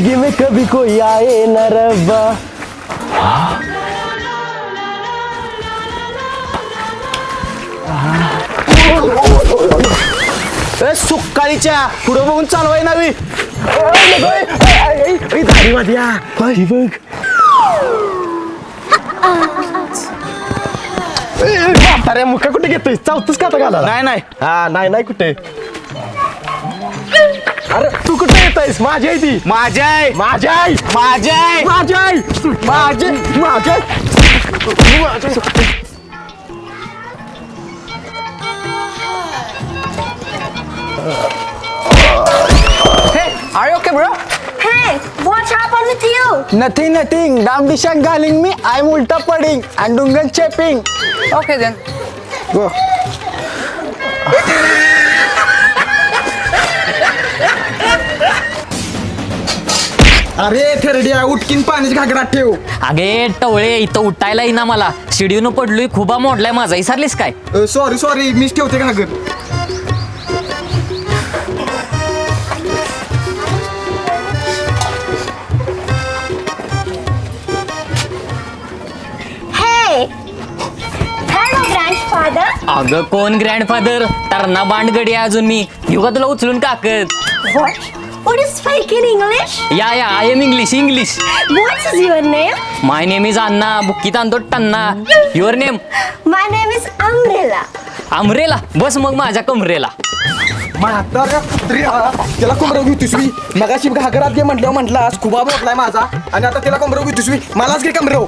जिंदगी में कभी कोई आए न रब्बा ए सुकाळीच्या पुढं बघून चालवाय नावी. धारी माझ्या ही बघ. अरे मुका कुठे घेतोय चावतोस का आता घाला नाही नाही. हा नाही नाही कुठे. अरे तू कुठे येतोयस माझी आहे ती माझ्या आहे माझी आई माझ्या आहे माझी आई माझी माझी Are you okay, bro? Hey, what happened with you? Nothing, nothing. Dam Dishak calling me. I'm ulta pudding and Dungan chapping. Okay then. Go. अरे थेरड्या उठकीन पाण्याची घागरात ठेव अगे टवळे इथं उठायला येईना मला शिडीवनं पडलोय खुबा मोडलाय माझा विसरलीस काय सॉरी सॉरी मीच ठेवते घागर Hey! Hello, grandfather. अगं कोण ग्रँडफादर तरणा बांडगडी आहे अजून मी का तुला उचलून काकत What? What is fake in English? या या I am English English What is your name? My name is अण्णा बुक्कीत आणतो टन्ना. Your name My name is Umbrella. आमरेला बस मग माझ्या कमरेला. म्हाताऱ्या कुत्र्या, त्याला कोंबडं घेतोस मी. मगाशी घागरात घे म्हटलं म्हटलास खुबा मोठलाय माझा. आणि आता त्याला कोंबडं घेतोस मी. मलाच घे कमरव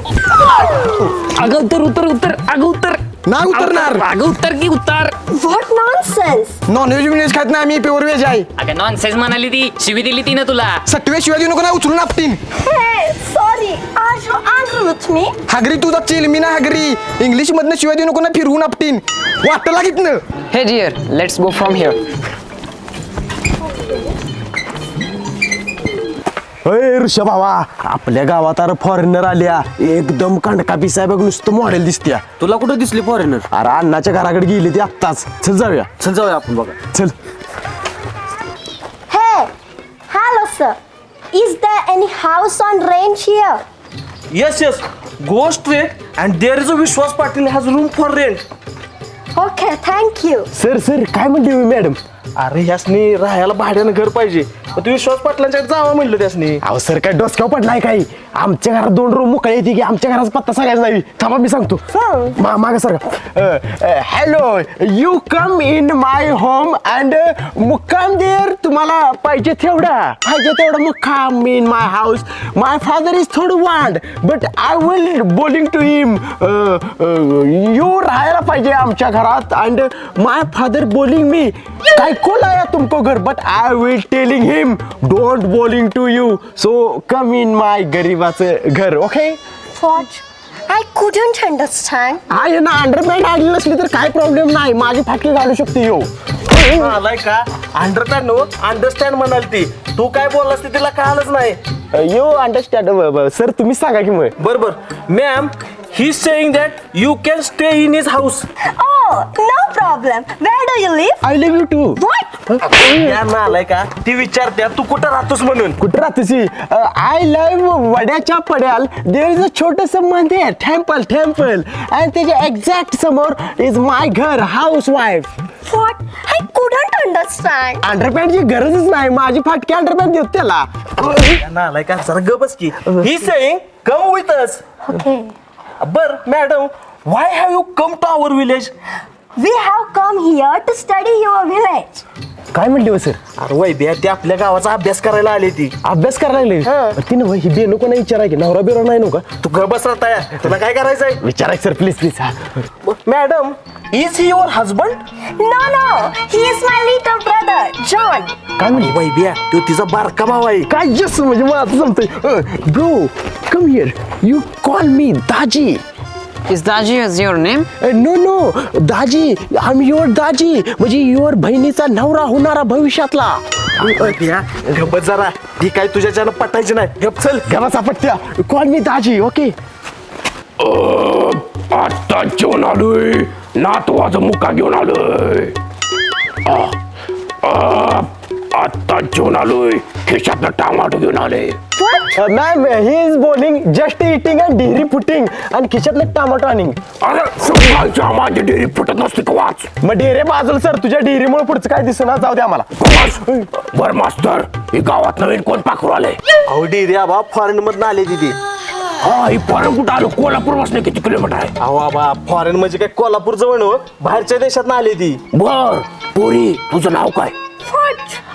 अगं उत्तर उत्तर उत्तर. अगं उत्तर. नाही उतरणार. अगं उत्तर की उत्तर What nonsense! नॉनव्हेज बिनव्हेज खात नाही आम्ही प्युअर व्हेज आहे. अगं नॉनसेन्स म्हणाली ती. शिवी दिली तिनं तुला. सटवे शिवाय देऊ नको ना उचलून आपटीन. Hey, sorry. Are you angry with me? Hagari तुझा चिल मी ना हागरी. इंग्लिश मधनं शिवाय देऊ नको ना फिरवून आपटीन. वाटतं लागितनं Hey dear, let's go from here. अय ऋषा भावा आपल्या गावात अरे फॉरेनर आल्या. एकदम कांडका पिसाय बघ नुसतं मॉडेल दिसत्या. तुला कुठं दिसली फॉरेनर अरे अण्णाच्या घराकडे गेली ती आत्ताच. चल जाऊया. चल जाऊया आपण बघा. चल. Hey! Hello, sir. Is there any house on rent here? Yes yes go straight and there is a Vishwas Patil has room for rent Okay, thank you. Sir sir काय म्हणते मी मॅडम अरे ह्यासनी राहायला भाड्यानं घर पाहिजे. मग तू विश्वास पाटलांच्याकडे जावं म्हणलं त्यासनी. अहो सर काय डोसक्यावर पडलाय काही. आमच्या घरात दोन रूम मोकळे येते की आमच्या घराचा पत्ता सांगायचा नाही. थांबा मी सांगतो. मा माग sir. Hello you come in my home and मुक्काम देर तुम्हाला पाहिजे तेवढा. पाहिजे तेवढा मुक्काम in my house my father is थोड वांड बट आय विल बोलिंग टू हिम यू राहायला पाहिजे आमच्या घरात. अँड माय फादर बोलिंग मी काय कोण आया तुमको घर? But I will telling him don't bowling to you so come in my गरीबाचं घर okay What? I couldn't understand. आहे ना अंडरपॅन्ट आली नसली तर काय प्रॉब्लेम नाही? माझी फाटली घालू शकते यो. आलाय का? अंडरस्टँड नो अंडरस्टँड म्हणाल ती तू काय बोललास ते तिला कळालंच नाही. यो अंडरस्टँड सर तुम्ही सांगा की मग. बर बर ma'am he saying that you can stay in his house Oh, no problem. Where do you live? I live you too What? आलाय का? ती विचारते तू कुठं राहतोस म्हणून? कुठं राहतोसी आय लव्ह वड्याच्या पड्याल. देर इज अ छोटस मंदिर टेम्पल टेम्पल आणि त्याच्या एक्झॅक्ट समोर इज माय घर house wife What? I couldn't understand. अंडरपॅन्टची गरजच नाही. माझी फाटकी अंडरपॅन्ट देत त्याला. आलाय का जरा ग बस की he saying come with us Okay. बर madam why have you come to our village We have come here to study your village. काय म्हणले हो सर अरे वैद्या ती आपल्या गावाचा अभ्यास करायला आली ती. अभ्यास करायला लागले? तिने ही बेनो कोणा विचारा की नवरा बिरा नाही नका. तू ग बस राहता तुला काय करायचंय? विचारा सर प्लीज प्लीज हा. Madam is he your husband No, no. He is my little brother, John. काय म्हणले? वैद्या तो तिचा बारका भाव आहे. काय जस म्हणजे मला आता जमतंय bro come here you call me Daji. Is Daji is your name? No no Daji I'm your दाजी म्हणजे युअर बहिणीचा नवरा होणारा भविष्यातला. वैद्या गप्प जरा. ती काय तुझ्याच्यानं पटायची नाही. गप चल. घ्या सापट्या कॉल मी दाजी ओके आता जेवण आलोय. नातवाचा मुका घेऊन आलोय. आ, आ, आत्ता जेवण आलोय. खिशातनं टमाटो घेऊन आले. मॅम ही इज बोलिंग जस्ट इटिंग अँड डिहरी पुटिंग आणि खिशातलं टमाटो आणि अरे सकाळच्या माझी डेअरी फुटत नसते का वाच? मग डेरे बाजूला सर तुझ्या डेअरीमुळे पुढचं काय दिसणार जाऊ दे आम्हाला. वाच. बर मास्तर. ही गावात नवीन कोण पाखरू आले? अहो डेरी आबा फॉरेन मधून आले तिथे हा ही परत कुठं आलो? कोल्हापूर बसले किती किलोमीटर आहे? अहो आबा फॉरेन म्हणजे काय कोल्हापूर जवळ हो? बाहेरच्या देशात आली ती. बर पोरी तुझं नाव काय?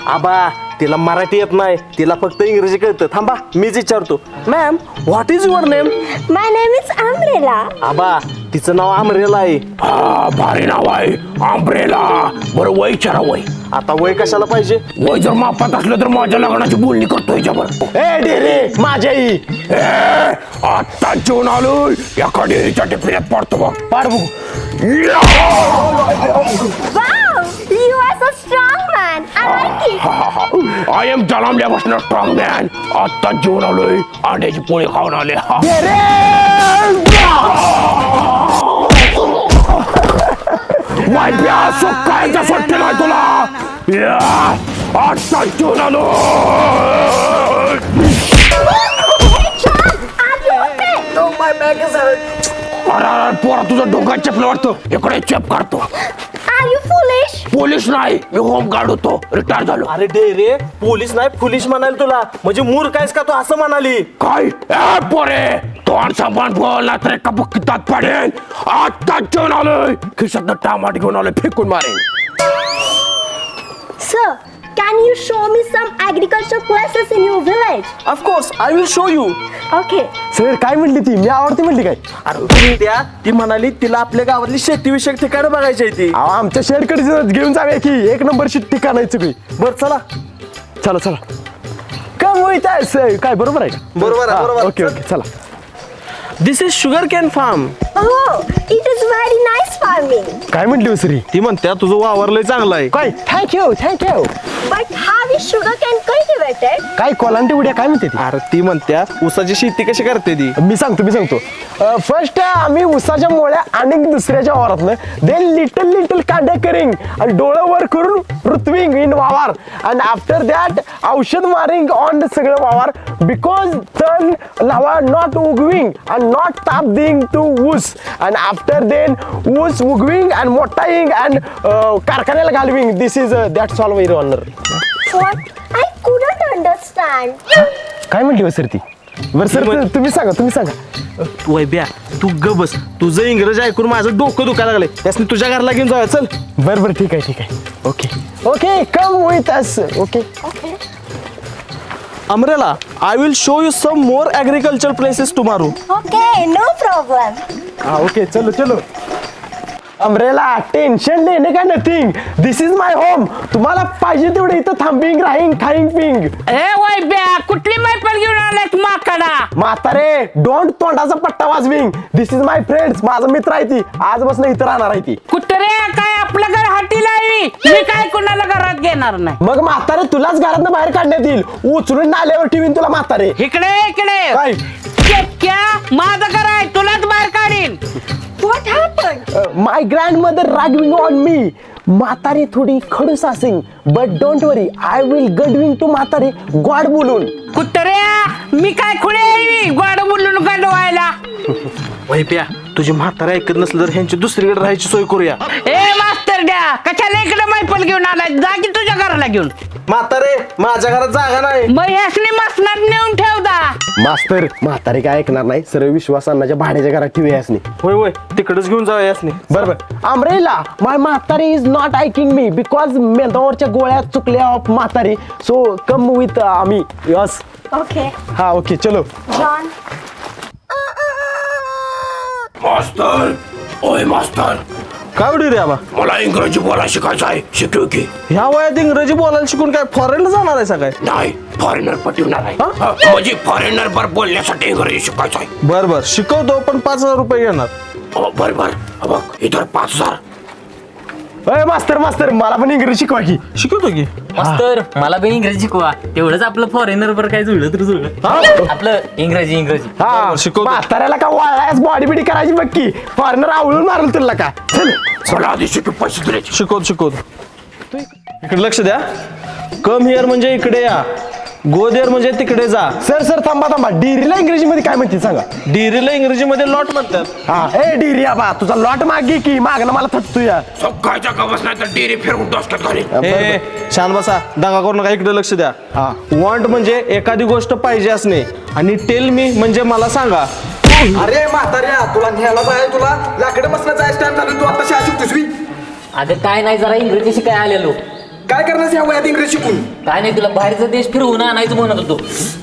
आबा तिला मराठी येत नाही. तिला फक्त इंग्रजी कळतं. थांबा मीच विचारतो. Ma'am what is your name My name is Umbrella. आबा तिचं नाव आमरेला आहे. हा भारी नाव आहे. आंब्रेला बरं वय चारा वय. आता वय कशाला पाहिजे? वय जर मापात असलं तर माझ्या लग्नाची बोलणी करतो याच्यावर. ए डेरे माझ्या आई. ए, आत्ता जेवण आलोय एका डेअरीच्या टिफिन्यात पडतो बघ. पाड बघू. Man. I like it. I am जलामल्यापासून strong man आत्ता जेवण आलोय अंड्याची पोळी खाऊन आले हा. वाईप्या सुकायचा सुट्टी नाही तुला या! आत्ता जेवण आलो अरे अरे, पोरा तुझं डोंगर चपलं वाटतं इकडे चेप काढतो? पोलीस नाही मी होम गार्ड होतो रिटायर झालो. अरे डेरे पोलीस नाही पुलिस म्हणाल तुला. म्हणजे मूर कायस का तू असं म्हणाली? काय? ए पोरे तोंड सांभाळ बोल तर एका बुक्कीतात पडेल. आता जेवण आलोय. खिशातनं टमाट घेऊन आलोय फेकून मारेन Sir, can you show me some agricultural places in your village? Of course I will show you Okay. Sir काय म्हणली ती? मी आवडती म्हणली काय? अरे त्या ती म्हणाली तिला आपल्या गावातली शेतीविषयक ठिकाणं बघायची आहे ती. अहो, आमच्या शेडकडे घेऊन जाऊया की. एक नंबरची ठिकाण आहे सगळी बर चला. चला चला. कम होईत आहे काय बरोबर आहे? बरोबर आहे, बरोबर. आहे. ओके ओके चला. This is sugar cane farm Oh, it is very nice farming. काय म्हणली उसरी? ती म्हणत्या तुझं वावर लय चांगलं आहे. काय? Thank you thank you But how is sugarcane cultivated? काय कोलांटी उड्या काय म्हणते ती? अरे ती म्हणत्या ऊसाची शेती कशी करते ती? मी सांगतो मी सांगतो. फर्स्ट आम्ही उसाच्या मोळ्या आणि दुसऱ्याच्या वावरातनं देन लिटल लिटल कांडे करिंग आणि डोळं वर करून ऋत्विंग इन वावर. अँड आफ्टर दॅट औषध मारिंग ऑन सगळं वावर. बिकॉज तण लावा नॉट उगविंग अँड नॉट ताप देईंग टू ऊस. अँड आफ्टर देन ऊस उगविंग अँड मोठाईंग अँड कारखान्याला घालविंग this is that's all very honour What? I couldn't understand. काय म्हटली हो सर ती बरं सर तुम्ही सांगा तुम्ही सांगा. वैब्या तू ग बस. तुझं इंग्रजी ऐकून माझं डोकं दुखायला लागले त्यासनी तुझ्या घरला घेऊन जाऊया. चल. बरं बरं ठीक आहे ठीक आहे. Okay okay come with us okay Okay. Umbrella I will show you some more agriculture places tomorrow Okay, no problem. हाँ ओके चलो चलो अमरेला टेन्शन लेने का nothing this is my home तुम्हाला पाहिजे तेवढे इथं थांबिंग राहींग खाईंग पिंग ए वैब्या कुठली मैफल घेऊन आलाय माकडा? म्हातारे डोंट तोंडाचा पट्टा वाजविंग दिस इज माय फ्रेंड्स माझा मित्र आहे ती. आजपासून इथं राहणार आहे ती. कुत्रे काय आपलं घर हाती लावी मी काय कुणाला घरात घेणार नाही? मग म्हातारे तुलाच घरातनं बाहेर काढण्यात येईल. उचलून नाल्यावर ठेवीन तुला म्हातारे. इकडे इकडे. काय? क्या माझं घर आहे तुलाच बाहेर काढीन. What happened? My grandmother रागविंग ऑन मी म्हातारी थोडी खडूस असेल but don't worry I will गडविंग to म्हातारी गॉड बोलून. कुत्र्या मी काय खुळे आहे गोड बोलून गंडवायला वैप्या तुझी म्हातारा ऐकत नसलं तर ह्यांची दुसरीकडे राहायची सोय करूया. ए द्या कशाला इकडे मैफल घेऊन आलाय? जा की तुझ्या घराला घेऊन. म्हातारे माझ्या घरात जागा नाही. मग ह्यासनी मसनात नेऊन ठेवदा मास्तर म्हातारी काय ऐकणार नाही? सर्व विश्वास अन्नाच्या भाड्याच्या घरात ठेवी असणे होय होय. तिकडेच घेऊन जाऊया यासनी बरोबर अमरेला माय म्हातारी इज नॉट ऐकिंग मी बिकॉज मेंदावरच्या गोळ्या चुकल्या ऑफ म्हातारी. सो कम विथ आम्ही. Yes Okay. हा ओके चलो. मास्तर! ओय मास्तर! काय उडी रे आबा मला इंग्रजी बोलायला शिकायचं आहे. शिकव की. ह्या वयात इंग्रजी बोलायला शिकून काय फॉरेनला जाणार आहे सगळे? नाही फॉरेनर पटवणार आहे. हा, म्हणजे फॉरेनर बर बोलण्यासाठी इंग्रजी शिकायचं आहे. बर बर. शिकवतो पण पाच हजार रुपये घेणार. हो, बर बर. हा बघ इतर पाच हजार. अय मास्तर मास्तर मला पण इंग्रजी शिकवा की. शिकवतो की? मास्तर मला पण इंग्रजी शिकवा. तेवढंच आपलं फॉरेनर बर काय जुळलं तर जुळलं. आपलं इंग्रजी इंग्रजी. हा. शिकवतो. म्हाताऱ्याला का वाळायस बॉडी बिडी करायची बघ की फॉरनर आवळून मारल तुला का चल. मला आधी शिकू पैसे दिले शिकवतो शिकवतो. इकडे लक्ष द्या. कम हिअर म्हणजे इकडे या. गो देअर म्हणजे तिकडे जा. सर सर थांबा थांबा. डिरीला इंग्रजीमध्ये काय म्हणते सांगा? डिरीला इंग्रजीमध्ये लॉट म्हणतात. हा ए डिरी आबा तुझा लॉट मागे की मागणं मला थटतो या सकाळच्या गवस नाही तर डेरी फिरवून डोसक्यात घालीन हे शान बसा दंगा करू नका इकडे लक्ष द्या. हा. वॉन्ट म्हणजे एखादी गोष्ट पाहिजे असणे. आणि टेल मी म्हणजे मला सांगा. अरे म्हाताऱ्या तुला न्यायला जाय तुला लाकडं बसला जायचं टाइम झालं तू आता शाळा शिकतोस मी अगं काय नाही जरा इंग्रजी शिकाय आलेलो. काय करणार या वयात इंग्रजी शिकून? काय नाही तुला बाहेरचा देश फिरवून आणायचं म्हणत होतो.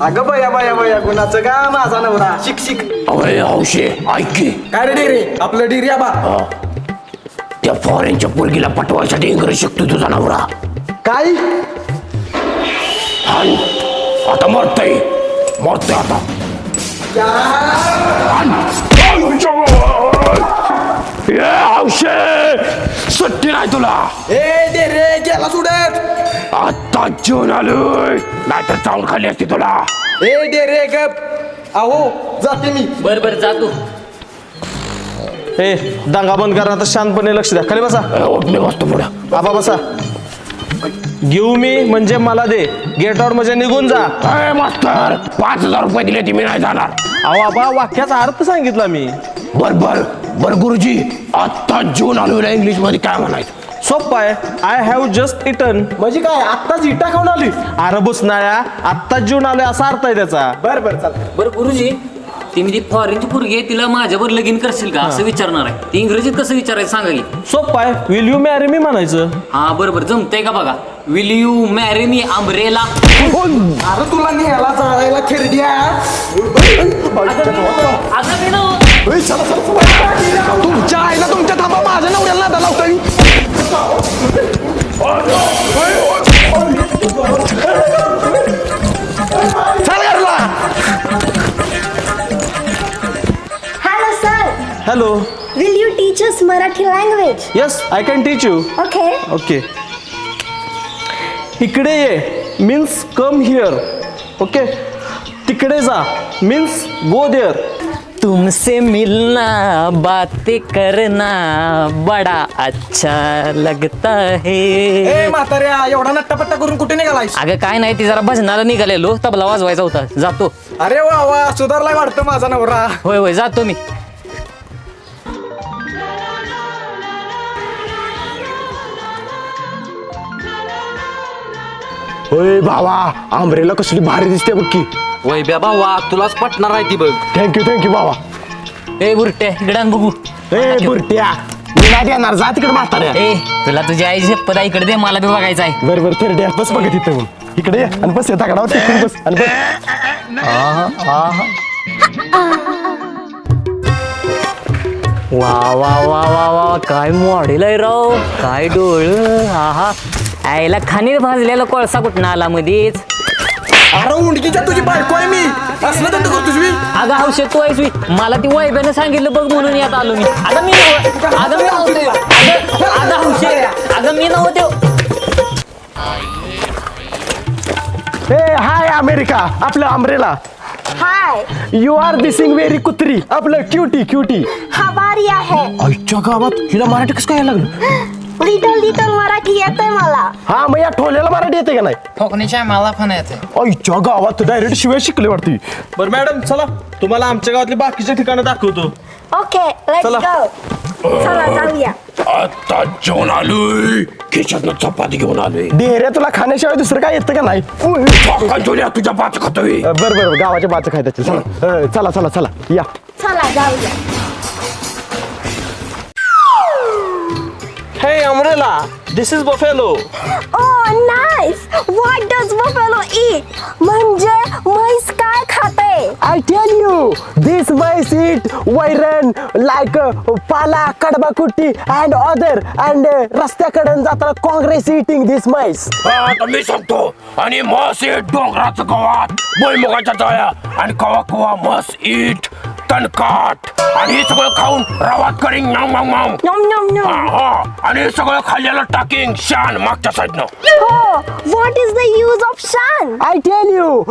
अगं बया बया बया गुणाचं का माझा नवरा. शिक शिक. अरे हौशे ऐक की. काय रे डेरे? आपलं डेरी आबा. त्या फॉरेनच्या पोरगीला पटवायसाठी इंग्रजी शिकतो तुझा नवरा. काय? आता मरतय. मरतय आता. ए हौशे सुट्टी नाही तुला. ए डेरे सुडत आता जेवण आलोय. नाहीतर चावून खाली असते तुला. ए डेरे गप. अहो जाते मी. बर बर जा तू. हे दंगा बंद करा आता शांतपणे लक्ष द्या. खाली बसा. ए, मी बसतो पुढं. आबा बसा. गिव मी म्हणजे मला दे. गेट आउट म्हणजे निघून जा. ए मास्तर पाच हजार रुपये दिले ती मी नाही जाणार. अहो आबा वाक्याचा अर्थ सांगितला मी. बर बर बर गुरुजी. आता जेवण आलोय इंग्लिशमध्ये काय म्हणायचं? आहे आय हॅव जस्ट इटन म्हणजे काय आत्ताच इटा खाऊन आली अरे बुसनाळ्या आत्ताच जेवण आलोय असा अर्थ आहे त्याचा बर बर चाल बरं गुरुजी ती मी ती फॉरेनची पोरगी आहे तिला माझ्यावर लगीन करशील का असं विचारणार आहे ती इंग्रजीत कसं विचारायचं सांगा की सोप्पा आहे विल यू मॅरी मी म्हणायचं हा बरोबर जमतंय का बघा will you marry me Umbrella अरे तुला न्यायला जायला खरेदी अगं मी ना तुमच्या आईला तुमच्या थांबा माझ्या नवऱ्याला नादा लावतोय चल घरला Hello, sir. Hello Will you teach us Marathi language? Yes I can teach you Okay. Okay इकडे ये. मीन्स कम हिअर ओके तिकडे जा. मीन्स गो देअर तुमसे मिलना बातें करना बड़ा अच्छा लगता है। ए म्हाताऱ्या एवढा नट्टापट्टा करून कुठे निघालायस? अगं काय नाही ती जरा भजनाला निघालेलो. तबला वाजवायचा होता. जातो. अरे वा वा सुधारलाय वाटतं माझा नवरा. होय होय जातो मी. होय भावा आंब्रेला कसली भारी दिसते बघ की. वैभ्या भावा तुलाच पटणार आहे ती बघ. थँक्यू थँक्यू भावा. ए बुरटे इकडे बघू. ए बुरट्या मी नाही देणार जा तिकडे म्हाताऱ्या. ए तुला तुझी आई शपथ आहे इकडे दे मला बी बघायचं आहे बर बर थेरड्या बस बघ तिथे इकडे ये आणि बस येता कडावर टिकून बस आणि बस. वा वा वा वा वा काय मॉडेल आहे राव काय डोळ हा आईला खाणीत भाजलेला कोळसा कुठं आला मध्येच अरे उंडकीच्या तुझी बायको आहे मी. असलं तर करतोस मी. अगं हौशे तू आहेस मला ती वैब्यानं सांगितलं बघ म्हणून यात आलो मी. अगं मी अगं मी नव्हते. अगं अगं हौशे अगं मी नव्हते. ए हाय अमेरिका आपलं आंब्रेला Hi. यू आर दिसिंग व्हेरी कुत्री आपलं क्युटी क्युटी हवारी आहे. आईच्या गावात हिला मराठी कसं काय यायला लागलं? लिटल मराठी येते मला. हा मग या ठोल्याला मराठी येते का नाही? कोकणीच्या मला पण येते आईच्या गावात डायरेक्ट शिवाय शिकले वाटते. बरं मॅडम चला. तुम्हाला आमच्या गावातली बाकीचे ठिकाणं दाखवतो. ओके लेट्स चला. गो चला जाऊया. आता जेवण आलोय. खिशातनं चपाती घेऊन आलोय. डेऱ्या तुला खाण्याशिवाय दुसरं काय येतं का नाही? तुला तुझ्या पाच खातोय. बर बर गावाच्या बाचं खायचं चला. अ, चला चला चला. या. चला जाऊया. Hey umbrella this is buffalo Oh, nice! What does buffalo eat? म्हणजे म्हैस काय खाते आय टेल यू दिस माइस इट वैरण लाईक पाला कडबा कुट्टी अँड अदर अँड रस्त्याकडे जाताना काँग्रेस इटिंग दिस माइस आता मी सांगतो आणि मस इट डोंगराचं गवात भुईमुगाच्या तळ्या आणि कवा कवा मस इट तणकाट आणि हे सगळं खाऊन रवात करीन. नाम नाम नाम नम नम नम हा आणि हे सगळं खाल्लेलं टाकीन. शान मागच्या साईडनं. हो. What is the use of Shan? I tell you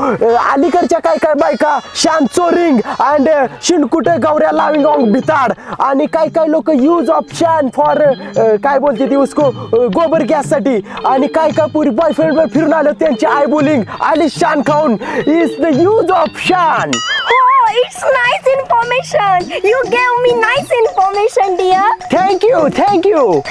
अलीकडच्या काय काय बायका शान चोरिंग अँड शिणकुट गौऱ्या लाविंग ऑन बिताड आणि काय काय लोक यूज ऑफ शान फॉर काय बोलते ती उसको अ, गोबर गॅससाठी आणि काय काय पुरी बॉयफ्रेंड वर फिरून आलं त्यांची आय बोलिंग आली शान खाऊन. इज द यूज ऑफ शान? it's nice information. You gave me nice information, dear. Thank you, thank you.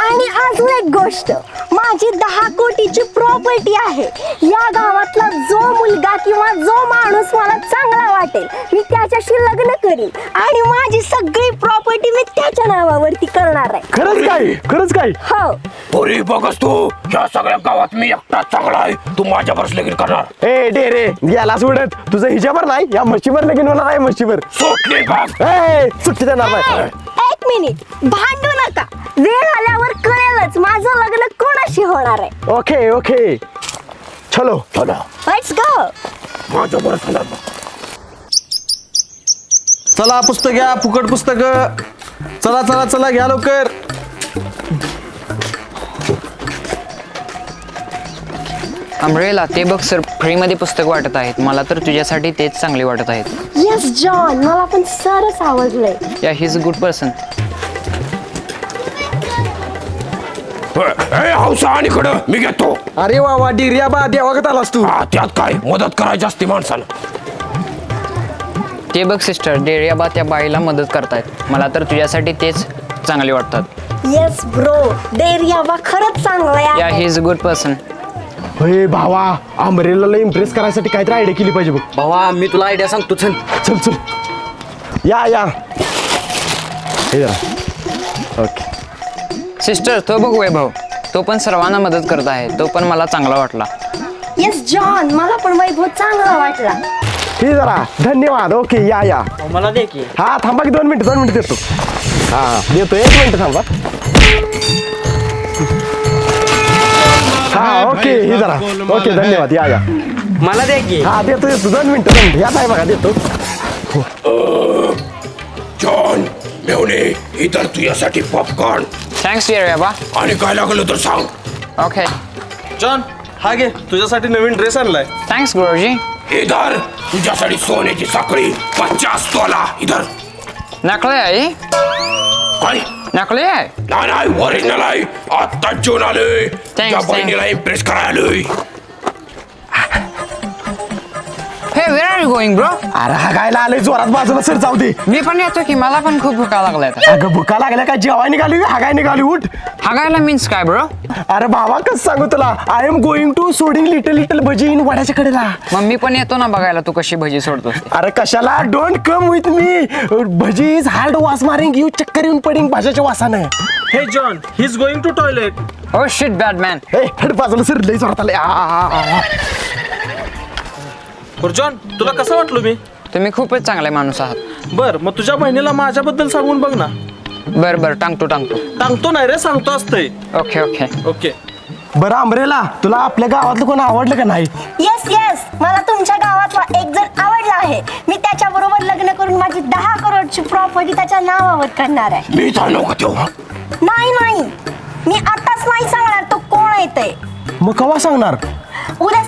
आणि अजून एक गोष्ट. माझी दहा कोटीची प्रॉपर्टी आहे. या गावातला जो मुलगा किंवा जो माणूस मला चांगला वाटेल मी त्याच्याशी लग्न करीन. आणि माझी सगळी प्रॉपर्टी मी त्याच्या नावावरती करणार आहे. खरंच काय? खरंच काय? हो. पोरी बघस तू. या सगळ्या गावात मी एकटा चांगला आहे. तू माझ्या बरस लगीन करणार. ए डे रे याला सोडत तुझं हिच्यावर नाही या म्हशीवर लगीन होणार आहे म्हशीवर. सुटली बघ ए सुट्टी देणार नाही. एक मिनिट. भांडू नका. वेळ आल्यावर कळेलच माझं लग्न कोणाशी होणार आहे. Okay okay. चलो. चला. लेट्स गो माझ्या होणार बघ. चला पुस्तक घ्या फुकट पुस्तक. चला चला चला घ्या लवकर. अमरेला ते बघ सर फ्रीमध्ये पुस्तक वाटत आहेत. मला तर तुझ्यासाठी तेच चांगले वाटत आहेत. येस जॉन मला पण सरच आवडलंय. या he is a good person ए हौसा आणि कडं मी घेतो. अरे वा वा डिर्या बा देवागत आलास तू. हा त्यात काय? मदत करायची असते माणसानं ते बघ सिस्टर डेरियाबा त्या बाईला मदत करतायत. मला तर तुझ्यासाठी तेच चांगले वाटतात. येस ब्रो डेरियाबा खरंच चांगलं या आहे. He is a good person हे भावा आंबरेला इम्प्रेस करायसाठी काहीतरी आयडिया केली पाहिजे बघ. भावा मी तुला आयडिया सांगतो चल. चल चल. या या. हे जरा. ओके. सिस्टर तो बघ वैभव. तो पण सर्वांना मदत करत आहे. तो पण मला चांगला वाटला. येस जॉन मला पण वैभव चांगला वाटला. हे जरा. धन्यवाद. ओके या या. मला दे की. हा थांबा की दोन मिनिटं दोन मिनिटं देतो. हा देतो एक मिनिट थांबा. हा ओके हे जरा. ओके धन्यवाद या या. मला दे की. हा देतो देतो दोन मिनिटं दोन या काय बघा देतो. जॉन मेवणे इतर तुझ्यासाठी पॉपकॉर्न थँक्स डेरियाबा आणि काय लागलं तर सांग. ओके जॉन हा घे. तुझ्यासाठी नवीन ड्रेस आणलाय. थँक्स गुरुजी. इधर तुझ्यासाठी सोन्याची साखळी पचास तोला. इधर. नकळे आहे काय? नकळे आहे नाही नाही ओरिजिनल आहे आता जेवण आलोय त्या. बहिणीला इम्प्रेस करायला आलोय where are you going bro अरे हा गायला आले जोरात बाजूला सर जाऊ दे. मी पण येतो की मला पण खूप भुका लागलाय अगं भुका लागल्या काय? जेवाय निघाली हा काय निघाली उठ. हागायला मीन्स काय ब्रो अरे बाबा कसं सांगू तुला? आय एम गोइंग टू सोडिंग लिटल लिटल भजी इन वड्याच्या कडेला मग मी पण येतो ना बघायला तू कशी भजी सोडतोस. ते. अरे कशाला? Don't come with me bhaji is hard वास मारिंग यू चक्कर येऊन पडिंग भाज्याच्या वासानं. Hey John he is going to toilet हो शिट बॅड मॅन हे हट बाजूला सर लई जोरात आले आ, आ, आ, आ. बरं जॉन तुला कसं वाटलो मी? तुम्ही खूपच चांगले माणूस आहात. बर मग तुझ्या बहिणीला माझ्याबद्दल सांगून बघ ना. बर बर टांगतो टांगतो. सांगतो नाही रे सांगतो असतंय. Okay okay. ओके. बरं आंबरेला तुला आपल्या गावातलं कोण आवडलं का नाही? येस येस मला तुमच्या गावातला एक जण आवडला आहे. मी त्याच्या बरोबर लग्न करून माझी दहा करोडची प्रॉपर्टी त्याच्या नावावर करणार आहे. मी जाणव का तेव्हा नाही नाही. मी आताच नाही सांगणार तो कोण येते मग कवा सांगणार? उद्या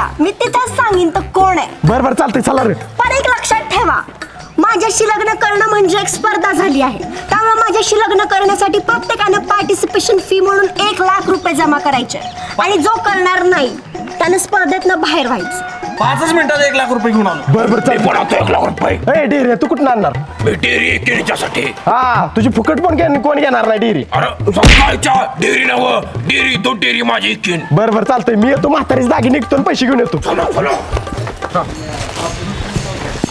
या. मी तिथेच सांगीन तो कोण आहे. बरं बरं चालतंय चला रे. पण एक लक्षात ठेवा. माझ्याशी लग्न करणं म्हणजे एक स्पर्धा झाली आहे. त्यामुळे माझ्याशी लग्न करण्यासाठी प्रत्येकाने पार्टिसिपेशन फी म्हणून एक लाख रुपये जमा करायचे. आणि जो करणार नाही त्याने स्पर्धेतनं बाहेर व्हायचं. पाचच मिनिटात एक लाख रुपये घेऊन आलो. बरं बरं मी चालतंय पण आता एक लाख रुपये. ए डेरी तू कुठं आणणार? मी डेअरी केळीच्यासाठी हा तुझी फुकट पण घे- कोण घेणार नाही डेअरी? अरे सकाळच्या डेअरी नव डेअरी तो डेअरी माझी इकीन. बरं बरं चालतंय. मी येतो म्हातारीच दागी निघतो आणि पैसे घेऊन येतो. चला चला.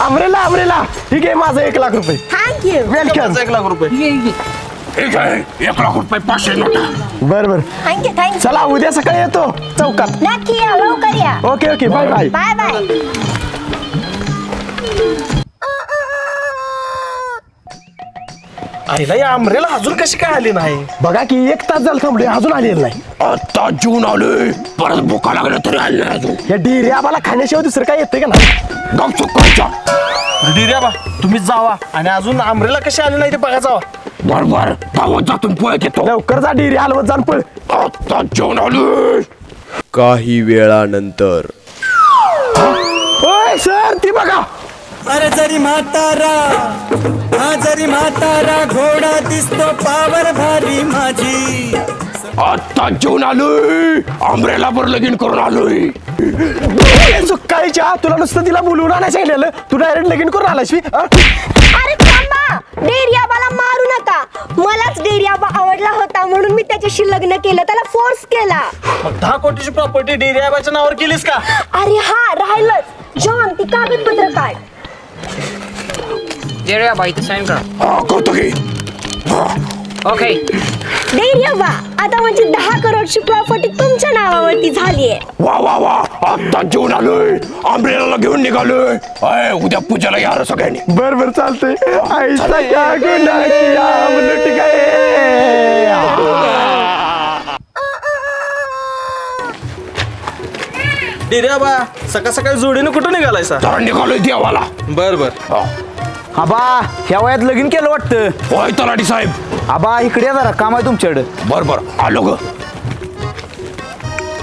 आमरेला आमरेला ठीक आहे माझं एक लाख रुपये. थँक्यू वेलकम एक लाख रुपये. ठीक आहे. एक लाख रुपये पाचशे नोटा. बरं बरं. थँक्यू थँक्यू चला उद्या सकाळी येतो. चौकात. नक्की या लवकर या. Okay okay. Bye bye. Bye bye. आईला या आमरेला अजून कशी काय आली नाही? बघा की एक तास झालं थांबलोय अजून आलेलं नाही. आता जेवण आलोय. परत भुका लागलं तरी आलं नाही अजून. या डिरे आम्हाला खाण्याशिवाय दुसरं काय येतंय का नाही? डिर्या बा तुम्ही जावा. आणि अजून आमरेला कशी आली नाही ते बघा जावा. बर बर धावत जातून पळत येतो लवकर जा डिरे हलवत जाण पळ. आता जेवण आलोय. काही वेळानंतर. ओय सर ती बघा. अरे जरी म्हातारा हा जरी म्हातारा घोडा दिसतो पावर भारी माझी. आता जेवण आलोय. आंब्रेला बर लगीन करून आलोय. सुकाळीच्या तुला नुसतं तिला बोलवून आणायला सांगितलेलं तू डायरेक्ट लगीन करून आलास मी? अरे थांबा डेरियाबाला मारू नका. मलाच डेरियाबा आवडला होता म्हणून मी त्याच्याशी लग्न केलं त्याला फोर्स केला. मग दहा कोटीची प्रॉपर्टी डेरियाबाच्या नावावर केलीस का? अरे हा राहिलंच. जॉन ती कागदपत्र जे बाई इथे साईन करा. हा करतो की. ओके डेरियाबा आता म्हणजे दहा करोडची प्रॉपर्टी तुमच्या नावावरती झालीये वा वा वा. आता जेवण आलोय. आंब्रेला घेऊन निघालोय. अय, उद्या पूजाला या रे सगळ्यांनी. बर बर चालतंय. आईचा का गुन्हा किया म्हणलं ठीक आहे डिर्या बा सकाळ सकाळी जोडीने कुठं निघालायसा? जरा निघालोय देवाला. बर बर. हा. आबा ह्या वयात लगीन केलं वाटतं. होय तलाठी साहेब. आबा इकडे या जरा काम आहे तुमच्याकडे. बर बर आलो ग.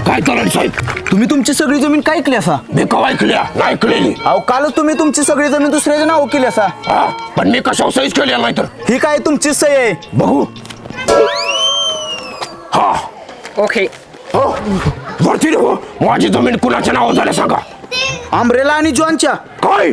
काय तलाठी साहेब? तुम्ही तुमची सगळी जमीन काय ऐकली असा? मी कवा ऐकल्या? नाही ऐकलेली. अहो कालच तुम्ही तुमची सगळी जमीन दुसऱ्याच्या नाव केली असा. हा पण मी कशा सहीच केल्या नाही तर ही काय तुमची सही आहे? बघू. हा. ओके हो. वरती रे हो माझी जमीन कुणाच्या नाव झाल्या सांगा. आंब्रेला आणि जॉनच्या. काय?